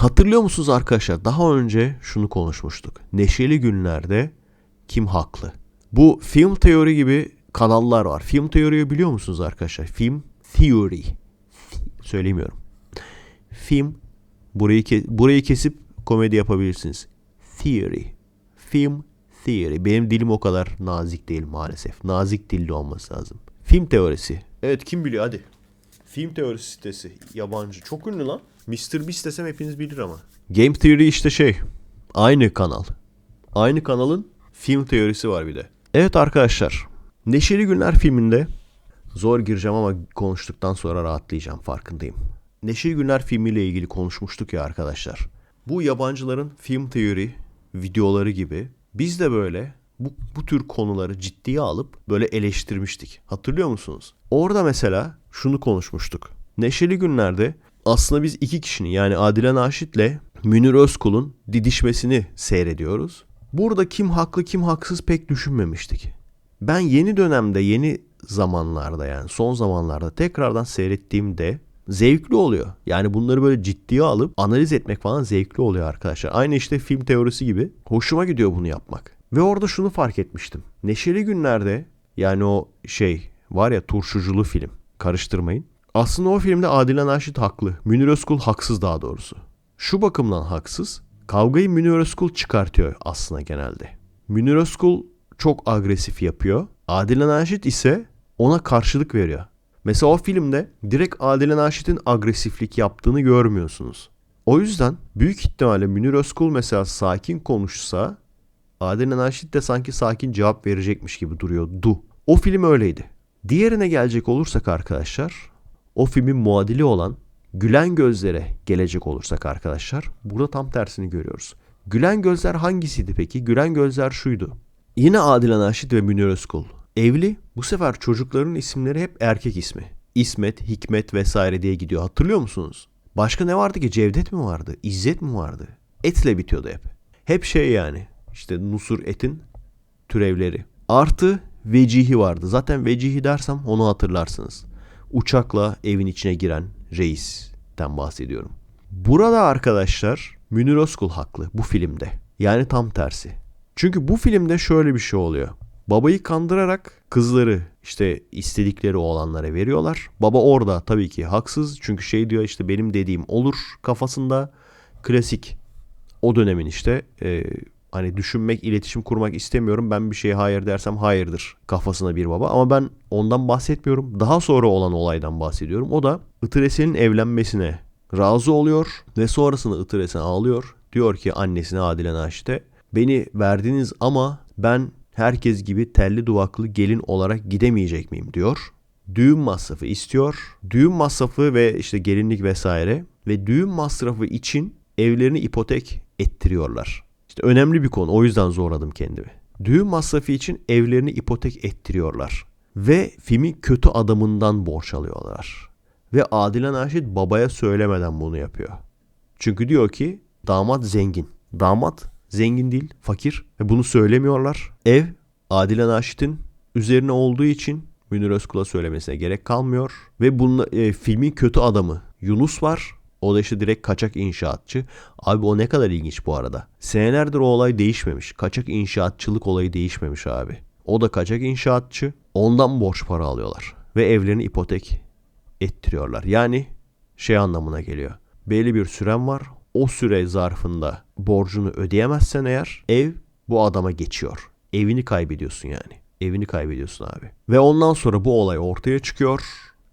Hatırlıyor musunuz arkadaşlar? Daha önce şunu konuşmuştuk. Neşeli günlerde kim haklı? Bu film teori gibi kanallar var. Film teoriyi biliyor musunuz arkadaşlar? Film theory. Söylemiyorum. Film burayı ke- burayı kesip komedi yapabilirsiniz. Theory. Film theory. Benim dilim o kadar nazik değil maalesef. Nazik dilli olması lazım. Film teorisi. Evet kim biliyor hadi. Film teorisi sitesi. Yabancı. Çok ünlü lan. Mr. Beast desem hepiniz bilir ama. Game Theory işte şey. Aynı kanal. Aynı kanalın film teorisi var bir de. Evet arkadaşlar. Neşeli Günler filminde zor gireceğim ama konuştuktan sonra rahatlayacağım farkındayım. Neşeli Günler filmiyle ilgili konuşmuştuk ya arkadaşlar. Bu yabancıların film teori videoları gibi biz de böyle bu, bu tür konuları ciddiye alıp böyle eleştirmiştik. Hatırlıyor musunuz? Orada mesela şunu konuşmuştuk. Neşeli günlerde aslında biz iki kişinin yani Adile Naşit'le Münir Özkul'un didişmesini seyrediyoruz. Burada kim haklı kim haksız pek düşünmemiştik. Ben yeni dönemde yeni zamanlarda yani son zamanlarda tekrardan seyrettiğimde zevkli oluyor. Yani bunları böyle ciddiye alıp analiz etmek falan zevkli oluyor arkadaşlar. Aynı işte film teorisi gibi. Hoşuma gidiyor bunu yapmak. Ve orada şunu fark etmiştim. Neşeli günlerde yani o şey var ya turşuculu film. Karıştırmayın. Aslında o filmde Adile Naşit haklı. Münir Özkul haksız daha doğrusu. Şu bakımdan haksız. Kavgayı Münir Özkul çıkartıyor aslında genelde. Münir Özkul çok agresif yapıyor. Adile Naşit ise ona karşılık veriyor. Mesela o filmde direkt Adile Naşit'in agresiflik yaptığını görmüyorsunuz. O yüzden büyük ihtimalle Münir Özkul mesela sakin konuşsa Adile Naşit de sanki sakin cevap verecekmiş gibi duruyordu. O film öyleydi. Diğerine gelecek olursak arkadaşlar, o filmin muadili olan Gülen Gözler'e gelecek olursak arkadaşlar, burada tam tersini görüyoruz. Gülen Gözler hangisiydi peki? Gülen Gözler şuydu. Yine Adile Naşit ve Münir Özkul. Evli. Bu sefer çocukların isimleri hep erkek ismi. İsmet, Hikmet vesaire diye gidiyor. Hatırlıyor musunuz? Başka ne vardı ki? Cevdet mi vardı? İzzet mi vardı? Etle bitiyordu hep. Hep şey yani. İşte Nusur Et'in türevleri. Artı Vecihi vardı. Zaten Vecihi dersem onu hatırlarsınız. Uçakla evin içine giren reisten bahsediyorum. Burada arkadaşlar Münir Özkul haklı bu filmde. Yani tam tersi. Çünkü bu filmde şöyle bir şey oluyor. Babayı kandırarak kızları işte istedikleri oğlanlara veriyorlar. Baba orada tabii ki haksız. Çünkü şey diyor işte benim dediğim olur kafasında. Klasik o dönemin işte e, hani düşünmek, iletişim kurmak istemiyorum. Ben bir şeye hayır dersem hayırdır kafasına bir baba. Ama ben ondan bahsetmiyorum. Daha sonra olan olaydan bahsediyorum. O da Itresen'in evlenmesine razı oluyor ve sonrasında Itresen ağlıyor. Diyor ki annesine Adile Naşit'e beni verdiniz ama ben herkes gibi telli duvaklı gelin olarak gidemeyecek miyim diyor. Düğün masrafı istiyor. Düğün masrafı ve işte gelinlik vesaire ve düğün masrafı için evlerini ipotek ettiriyorlar. İşte önemli bir konu. O yüzden zorladım kendimi. Düğün masrafı için evlerini ipotek ettiriyorlar. Ve filmin kötü adamından borç alıyorlar. Ve Adile Naşit babaya söylemeden bunu yapıyor. Çünkü diyor ki damat zengin. Damat zengin değil, fakir ve bunu söylemiyorlar. Ev Adile Naşit'in üzerine olduğu için Münir Özkul'a söylemesine gerek kalmıyor. Ve bununla, e, filmin kötü adamı Yunus var. O da işte direkt kaçak inşaatçı. Abi o ne kadar ilginç bu arada. Senelerdir o olay değişmemiş. Kaçak inşaatçılık olayı değişmemiş abi. O da kaçak inşaatçı. Ondan borç para alıyorlar. Ve evlerini ipotek ettiriyorlar. Yani şey anlamına geliyor. Belli bir süren var. O süre zarfında borcunu ödeyemezsen eğer ev bu adama geçiyor. Evini kaybediyorsun yani. Evini kaybediyorsun abi. Ve ondan sonra bu olay ortaya çıkıyor.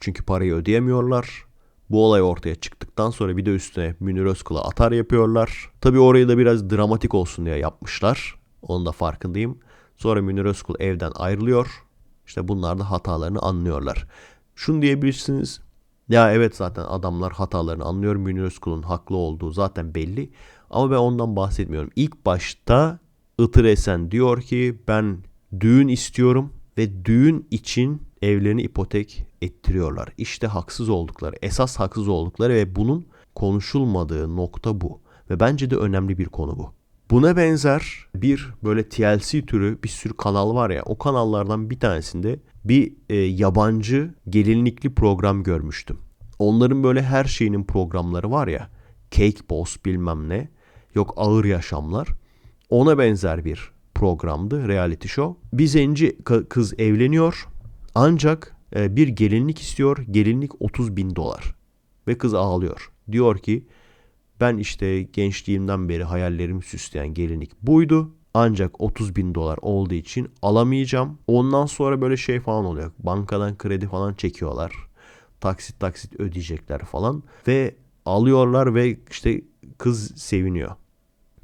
Çünkü parayı ödeyemiyorlar. Bu olay ortaya çıktıktan sonra bir de üstüne Münir Özkul'a atar yapıyorlar. Tabi orayı da biraz dramatik olsun diye yapmışlar. Onun da farkındayım. Sonra Münir Özkul evden ayrılıyor. İşte bunlar da hatalarını anlıyorlar. Şunu diyebilirsiniz. Ya evet zaten adamlar hatalarını anlıyor. Münir Özkul'un haklı olduğu zaten belli. Ama ben ondan bahsetmiyorum. İlk başta Itır Esen diyor ki ben düğün istiyorum ve düğün için evlerini ipotek ettiriyorlar. İşte haksız oldukları, esas haksız oldukları ve bunun konuşulmadığı nokta bu. Ve bence de önemli bir konu bu. Buna benzer bir böyle TLC türü bir sürü kanal var ya o kanallardan bir tanesinde bir e, yabancı gelinlikli program görmüştüm. Onların böyle her şeyinin programları var ya Cake Boss bilmem ne. Yok ağır yaşamlar. Ona benzer bir programdı reality show. Bir zenci kız evleniyor ancak e, bir gelinlik istiyor. Gelinlik 30 bin dolar. Ve kız ağlıyor. Diyor ki ben işte gençliğimden beri hayallerimi süsleyen gelinlik buydu. Ancak 30 bin dolar olduğu için alamayacağım. Ondan sonra böyle şey falan oluyor. Bankadan kredi falan çekiyorlar. Taksit taksit ödeyecekler falan. Ve alıyorlar ve işte kız seviniyor.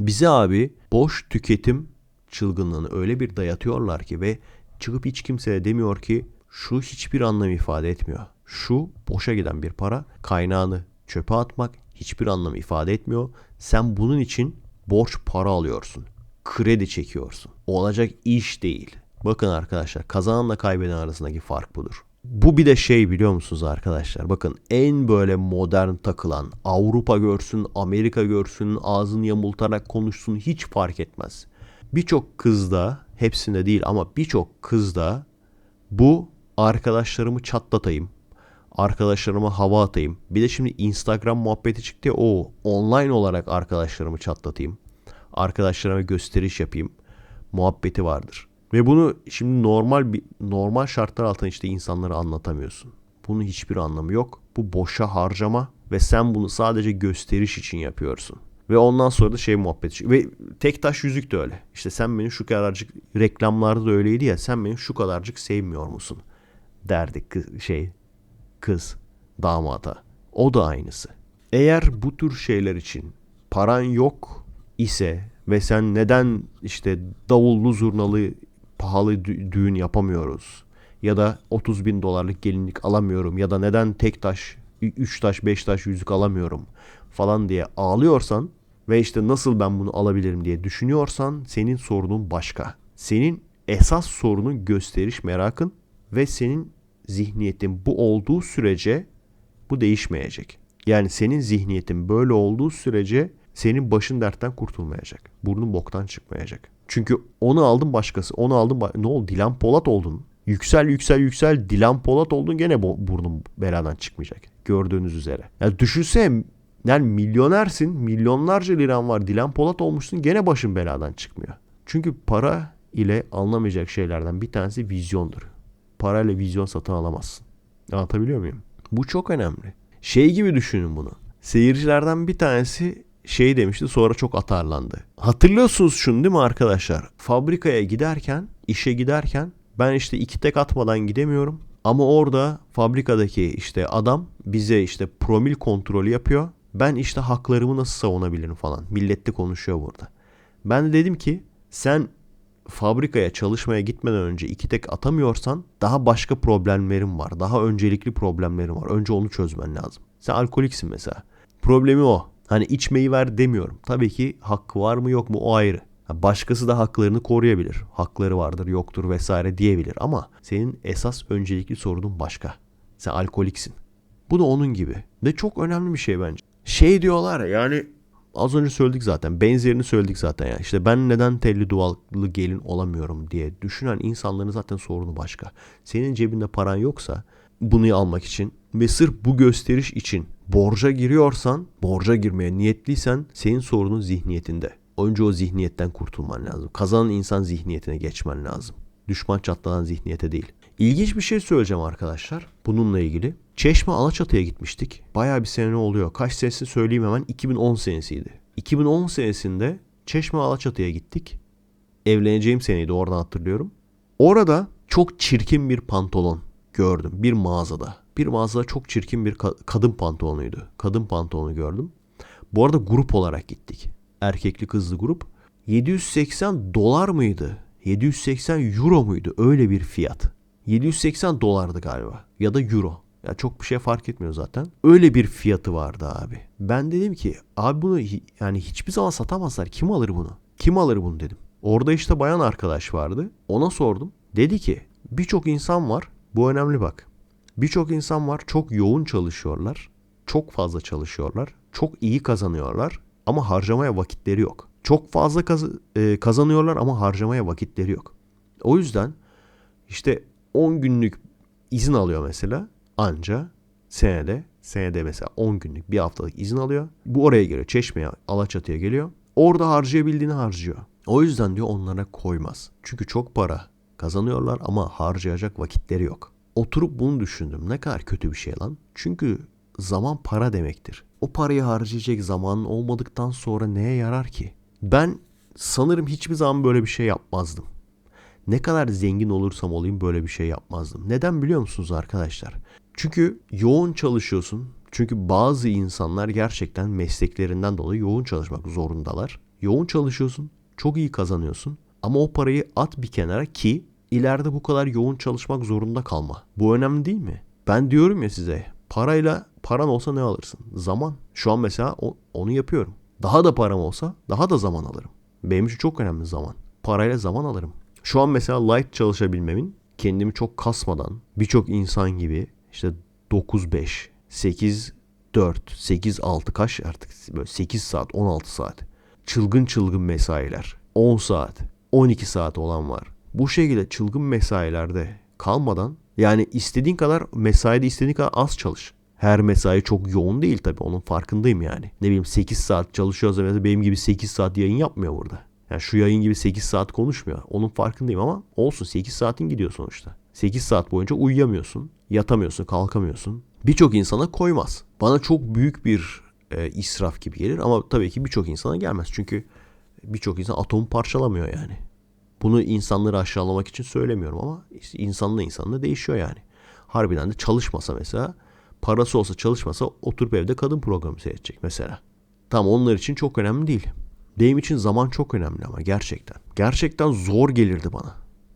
Bize abi boş tüketim çılgınlığını öyle bir dayatıyorlar ki ve çıkıp hiç kimseye demiyor ki şu hiçbir anlam ifade etmiyor. Şu boşa giden bir para kaynağını çöpe atmak hiçbir anlam ifade etmiyor. Sen bunun için borç para alıyorsun. Kredi çekiyorsun. Olacak iş değil. Bakın arkadaşlar kazananla kaybeden arasındaki fark budur. Bu bir de şey biliyor musunuz arkadaşlar? Bakın en böyle modern takılan Avrupa görsün, Amerika görsün, ağzını yamultarak konuşsun hiç fark etmez. Birçok kızda, hepsinde değil ama birçok kızda bu arkadaşlarımı çatlatayım, arkadaşlarıma hava atayım. Bir de şimdi Instagram muhabbeti çıktı ya o online olarak arkadaşlarımı çatlatayım. Arkadaşlarıma gösteriş yapayım. Muhabbeti vardır. Ve bunu şimdi normal bir normal şartlar altında işte insanlara anlatamıyorsun. Bunun hiçbir anlamı yok. Bu boşa harcama ve sen bunu sadece gösteriş için yapıyorsun. Ve ondan sonra da şey muhabbeti. Ve tek taş yüzük de öyle. İşte sen beni şu kadarcık reklamlarda da öyleydi ya. Sen beni şu kadarcık sevmiyor musun? Derdik kız, şey kız damata. O da aynısı. Eğer bu tür şeyler için paran yok ise ve sen neden işte davullu zurnalı pahalı dü- düğün yapamıyoruz ya da 30 bin dolarlık gelinlik alamıyorum ya da neden tek taş 3 taş 5 taş yüzük alamıyorum falan diye ağlıyorsan ve işte nasıl ben bunu alabilirim diye düşünüyorsan senin sorunun başka. Senin esas sorunun gösteriş merakın ve senin zihniyetin bu olduğu sürece bu değişmeyecek. Yani senin zihniyetin böyle olduğu sürece senin başın dertten kurtulmayacak. Burnun boktan çıkmayacak. Çünkü onu aldın başkası, onu aldın ba- ne oldu? Dilan Polat oldun. Yüksel yüksel yüksel Dilan Polat oldun gene burnun beladan çıkmayacak. Gördüğünüz üzere. Yani düşünsene yani milyonersin, milyonlarca liran var. Dilan Polat olmuşsun gene başın beladan çıkmıyor. Çünkü para ile alınamayacak şeylerden bir tanesi vizyondur. Parayla vizyon satın alamazsın. Anlatabiliyor muyum? Bu çok önemli. Şey gibi düşünün bunu. Seyircilerden bir tanesi şey demişti sonra çok atarlandı. Hatırlıyorsunuz şunu değil mi arkadaşlar? Fabrikaya giderken, işe giderken ben işte iki tek atmadan gidemiyorum. Ama orada fabrikadaki işte adam bize işte promil kontrolü yapıyor. Ben işte haklarımı nasıl savunabilirim falan. Millette konuşuyor burada. Ben de dedim ki sen fabrikaya çalışmaya gitmeden önce iki tek atamıyorsan daha başka problemlerim var. Daha öncelikli problemlerim var. Önce onu çözmen lazım. Sen alkoliksin mesela. Problemi o. Hani içmeyi ver demiyorum. Tabii ki hakkı var mı yok mu o ayrı. Başkası da haklarını koruyabilir. Hakları vardır yoktur vesaire diyebilir. Ama senin esas öncelikli sorunun başka. Sen alkoliksin. Bu da onun gibi. Ve çok önemli bir şey bence. Şey diyorlar ya yani az önce söyledik zaten. Benzerini söyledik zaten ya. İşte ben neden telli duvallı gelin olamıyorum diye düşünen insanların zaten sorunu başka. Senin cebinde paran yoksa bunu almak için ve sırf bu gösteriş için borca giriyorsan, borca girmeye niyetliysen senin sorunun zihniyetinde. Önce o zihniyetten kurtulman lazım. Kazanan insan zihniyetine geçmen lazım. Düşman çatlanan zihniyete değil. İlginç bir şey söyleyeceğim arkadaşlar bununla ilgili. Çeşme Alaçatı'ya gitmiştik. Bayağı bir sene oluyor. Kaç senesi söyleyeyim hemen. 2010 senesiydi. 2010 senesinde Çeşme Alaçatı'ya gittik. Evleneceğim seneydi oradan hatırlıyorum. Orada çok çirkin bir pantolon gördüm bir mağazada. Bir mağazada çok çirkin bir ka- kadın pantolonuydu. Kadın pantolonu gördüm. Bu arada grup olarak gittik. Erkekli kızlı grup. 780 dolar mıydı? 780 euro muydu? Öyle bir fiyat. 780 dolardı galiba. Ya da euro. Ya çok bir şey fark etmiyor zaten. Öyle bir fiyatı vardı abi. Ben dedim ki abi bunu yani hiçbir zaman satamazlar. Kim alır bunu? Kim alır bunu dedim. Orada işte bayan arkadaş vardı. Ona sordum. Dedi ki birçok insan var. Bu önemli bak. Birçok insan var çok yoğun çalışıyorlar. Çok fazla çalışıyorlar. Çok iyi kazanıyorlar. Ama harcamaya vakitleri yok. Çok fazla kaz- e, kazanıyorlar ama harcamaya vakitleri yok. O yüzden işte 10 günlük izin alıyor mesela anca senede Senede mesela 10 günlük bir haftalık izin alıyor. Bu oraya geliyor. Çeşme'ye, Alaçatı'ya geliyor. Orada harcayabildiğini harcıyor. O yüzden diyor onlara koymaz. Çünkü çok para kazanıyorlar ama harcayacak vakitleri yok. Oturup bunu düşündüm. Ne kadar kötü bir şey lan. Çünkü zaman para demektir. O parayı harcayacak zamanın olmadıktan sonra neye yarar ki? Ben sanırım hiçbir zaman böyle bir şey yapmazdım. Ne kadar zengin olursam olayım böyle bir şey yapmazdım. Neden biliyor musunuz arkadaşlar? Çünkü yoğun çalışıyorsun. Çünkü bazı insanlar gerçekten mesleklerinden dolayı yoğun çalışmak zorundalar. Yoğun çalışıyorsun, çok iyi kazanıyorsun ama o parayı at bir kenara ki ileride bu kadar yoğun çalışmak zorunda kalma. Bu önemli değil mi? Ben diyorum ya size parayla paran olsa ne alırsın? Zaman. Şu an mesela onu yapıyorum. Daha da param olsa daha da zaman alırım. Benim için çok önemli zaman. Parayla zaman alırım. Şu an mesela light çalışabilmemin kendimi çok kasmadan birçok insan gibi işte 9-5, 8-4, 8-6 kaç artık böyle 8 saat, 16 saat. Çılgın çılgın mesailer. 10 saat, 12 saat olan var. Bu şekilde çılgın mesailerde kalmadan yani istediğin kadar mesaide istediğin kadar az çalış. Her mesai çok yoğun değil tabii onun farkındayım yani. Ne bileyim 8 saat çalışıyorsa mesela benim gibi 8 saat yayın yapmıyor burada. Yani şu yayın gibi 8 saat konuşmuyor. Onun farkındayım ama olsun 8 saatin gidiyor sonuçta. 8 saat boyunca uyuyamıyorsun, yatamıyorsun, kalkamıyorsun. Birçok insana koymaz. Bana çok büyük bir e, israf gibi gelir ama tabii ki birçok insana gelmez. Çünkü birçok insan atomu parçalamıyor yani. Bunu insanları aşağılamak için söylemiyorum ama işte insanla insanla değişiyor yani. Harbiden de çalışmasa mesela parası olsa çalışmasa oturup evde kadın programı seyredecek mesela. Tam onlar için çok önemli değil. Benim için zaman çok önemli ama gerçekten. Gerçekten zor gelirdi bana.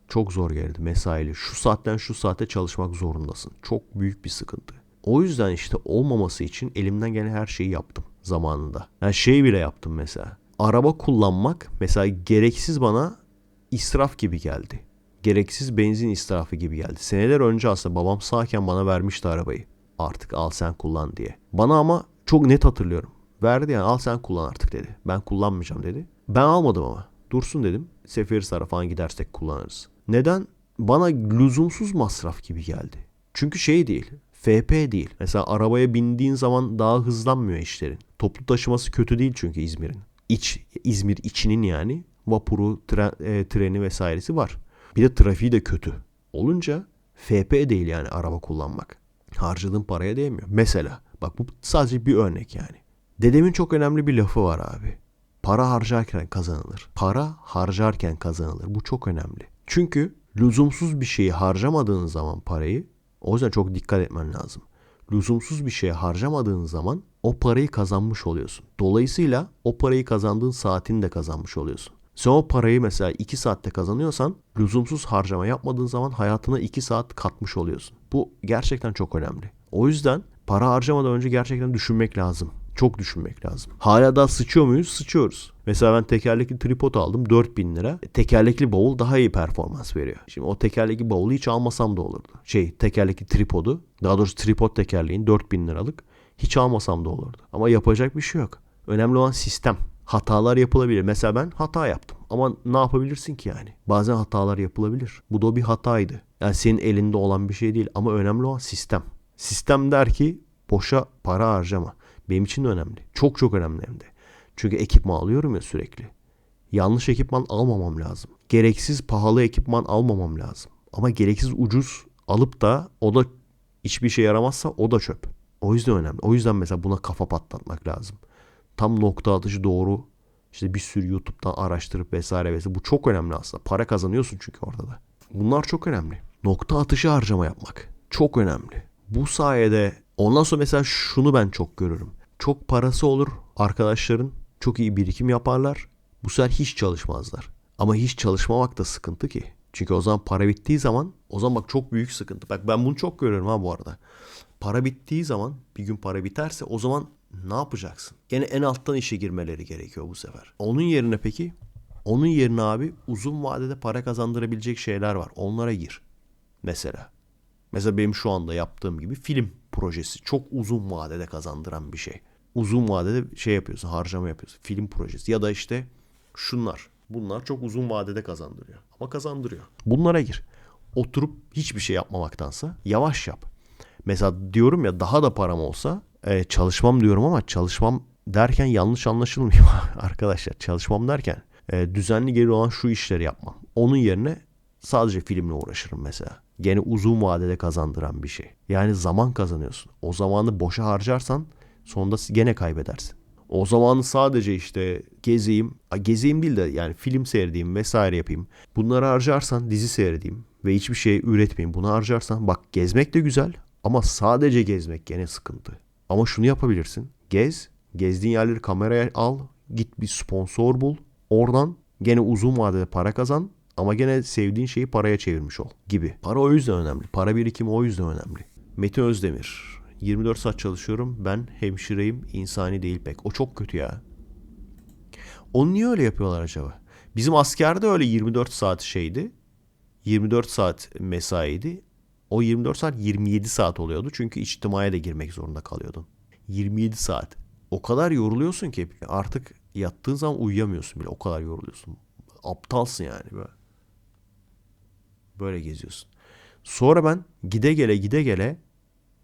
Çok zor gelirdi mesaili. Şu saatten şu saate çalışmak zorundasın. Çok büyük bir sıkıntı. O yüzden işte olmaması için elimden gelen her şeyi yaptım zamanında. Yani şey bile yaptım mesela. Araba kullanmak mesela gereksiz bana israf gibi geldi. Gereksiz benzin israfı gibi geldi. Seneler önce aslında babam sağken bana vermişti arabayı. Artık al sen kullan diye. Bana ama çok net hatırlıyorum. Verdi yani al sen kullan artık dedi. Ben kullanmayacağım dedi. Ben almadım ama. Dursun dedim. Seferihisar'a falan gidersek kullanırız. Neden? Bana lüzumsuz masraf gibi geldi. Çünkü şey değil. FP değil. Mesela arabaya bindiğin zaman daha hızlanmıyor işlerin. Toplu taşıması kötü değil çünkü İzmir'in. İç, İzmir içinin yani vapuru, tren, e, treni vesairesi var. Bir de trafiği de kötü. Olunca FP değil yani araba kullanmak. Harcadığın paraya değmiyor. Mesela bak bu sadece bir örnek yani. Dedemin çok önemli bir lafı var abi. Para harcarken kazanılır. Para harcarken kazanılır. Bu çok önemli. Çünkü lüzumsuz bir şeyi harcamadığın zaman parayı o yüzden çok dikkat etmen lazım. Lüzumsuz bir şeye harcamadığın zaman o parayı kazanmış oluyorsun. Dolayısıyla o parayı kazandığın saatini de kazanmış oluyorsun. Sen o parayı mesela 2 saatte kazanıyorsan lüzumsuz harcama yapmadığın zaman hayatına 2 saat katmış oluyorsun. Bu gerçekten çok önemli. O yüzden para harcamadan önce gerçekten düşünmek lazım. Çok düşünmek lazım. Hala daha sıçıyor muyuz? Sıçıyoruz. Mesela ben tekerlekli tripod aldım 4000 lira. E, tekerlekli bavul daha iyi performans veriyor. Şimdi o tekerlekli bavulu hiç almasam da olurdu. Şey tekerlekli tripodu daha doğrusu tripod tekerleğin 4000 liralık hiç almasam da olurdu. Ama yapacak bir şey yok. Önemli olan sistem. Hatalar yapılabilir. Mesela ben hata yaptım. Ama ne yapabilirsin ki yani? Bazen hatalar yapılabilir. Bu da bir hataydı. Yani senin elinde olan bir şey değil ama önemli olan sistem. Sistem der ki boşa para harcama. Benim için de önemli. Çok çok önemli hem de. Çünkü ekipman alıyorum ya sürekli. Yanlış ekipman almamam lazım. Gereksiz pahalı ekipman almamam lazım. Ama gereksiz ucuz alıp da o da hiçbir şey yaramazsa o da çöp. O yüzden önemli. O yüzden mesela buna kafa patlatmak lazım. Tam nokta atışı doğru. İşte bir sürü YouTube'dan araştırıp vesaire vesaire. Bu çok önemli aslında. Para kazanıyorsun çünkü orada da. Bunlar çok önemli. Nokta atışı harcama yapmak. Çok önemli. Bu sayede ondan sonra mesela şunu ben çok görürüm. Çok parası olur arkadaşların. Çok iyi birikim yaparlar. Bu sefer hiç çalışmazlar. Ama hiç çalışmamak da sıkıntı ki. Çünkü o zaman para bittiği zaman o zaman bak çok büyük sıkıntı. Bak ben bunu çok görüyorum ha bu arada. Para bittiği zaman bir gün para biterse o zaman ne yapacaksın? Gene en alttan işe girmeleri gerekiyor bu sefer. Onun yerine peki? Onun yerine abi uzun vadede para kazandırabilecek şeyler var. Onlara gir. Mesela. Mesela benim şu anda yaptığım gibi film projesi. Çok uzun vadede kazandıran bir şey. Uzun vadede şey yapıyorsun, harcama yapıyorsun. Film projesi ya da işte şunlar. Bunlar çok uzun vadede kazandırıyor. Ama kazandırıyor. Bunlara gir. Oturup hiçbir şey yapmamaktansa yavaş yap. Mesela diyorum ya daha da param olsa e, çalışmam diyorum ama çalışmam derken yanlış anlaşılmıyor arkadaşlar. Çalışmam derken e, düzenli gelir olan şu işleri yapmam. Onun yerine sadece filmle uğraşırım mesela. Gene uzun vadede kazandıran bir şey. Yani zaman kazanıyorsun. O zamanı boşa harcarsan sonunda gene kaybedersin. O zamanı sadece işte gezeyim, gezeyim değil de yani film seyredeyim vesaire yapayım. Bunları harcarsan dizi seyredeyim ve hiçbir şey üretmeyeyim. Bunu harcarsan bak gezmek de güzel ama sadece gezmek gene sıkıntı. Ama şunu yapabilirsin. Gez, gezdiğin yerleri kameraya al, git bir sponsor bul. Oradan gene uzun vadede para kazan ama gene sevdiğin şeyi paraya çevirmiş ol gibi. Para o yüzden önemli. Para birikimi o yüzden önemli. Metin Özdemir. 24 saat çalışıyorum. Ben hemşireyim. insani değil pek. O çok kötü ya. Onu niye öyle yapıyorlar acaba? Bizim askerde öyle 24 saat şeydi. 24 saat mesaiydi. O 24 saat 27 saat oluyordu. Çünkü içtimaya da girmek zorunda kalıyordun. 27 saat. O kadar yoruluyorsun ki artık yattığın zaman uyuyamıyorsun bile. O kadar yoruluyorsun. Aptalsın yani böyle. Böyle geziyorsun. Sonra ben gide gele gide gele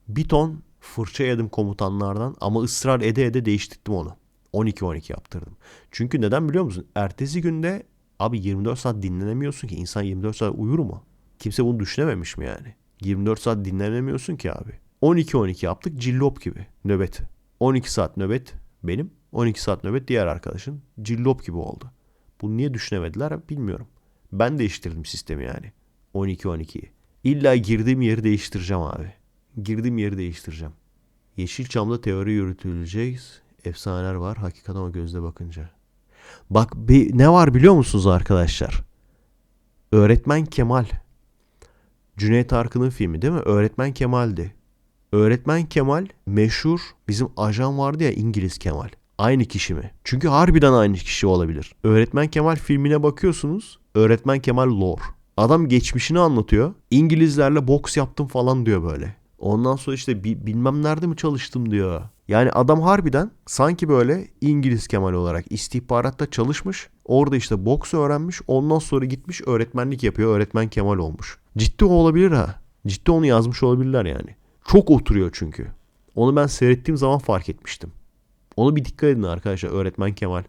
bir ton fırça yedim komutanlardan ama ısrar ede ede değiştirdim onu. 12-12 yaptırdım. Çünkü neden biliyor musun? Ertesi günde abi 24 saat dinlenemiyorsun ki. insan 24 saat uyur mu? Kimse bunu düşünememiş mi yani? 24 saat dinlenemiyorsun ki abi. 12-12 yaptık cillop gibi nöbet. 12 saat nöbet benim. 12 saat nöbet diğer arkadaşın. Cillop gibi oldu. Bunu niye düşünemediler bilmiyorum. Ben değiştirdim sistemi yani. 12-12'yi. İlla girdiğim yeri değiştireceğim abi. Girdiğim yeri değiştireceğim. Yeşilçam'da teori yürütüleceğiz. Efsaneler var. Hakikaten o gözle bakınca. Bak bir, ne var biliyor musunuz arkadaşlar? Öğretmen Kemal. Cüneyt Arkın'ın filmi değil mi? Öğretmen Kemal'di. Öğretmen Kemal meşhur bizim ajan vardı ya İngiliz Kemal. Aynı kişi mi? Çünkü harbiden aynı kişi olabilir. Öğretmen Kemal filmine bakıyorsunuz. Öğretmen Kemal lore. Adam geçmişini anlatıyor. İngilizlerle boks yaptım falan diyor böyle. Ondan sonra işte bilmem nerede mi çalıştım diyor. Yani adam harbiden sanki böyle İngiliz Kemal olarak istihbaratta çalışmış. Orada işte boks öğrenmiş. Ondan sonra gitmiş öğretmenlik yapıyor. Öğretmen Kemal olmuş. Ciddi olabilir ha. Ciddi onu yazmış olabilirler yani. Çok oturuyor çünkü. Onu ben seyrettiğim zaman fark etmiştim. Onu bir dikkat edin arkadaşlar. Öğretmen Kemal.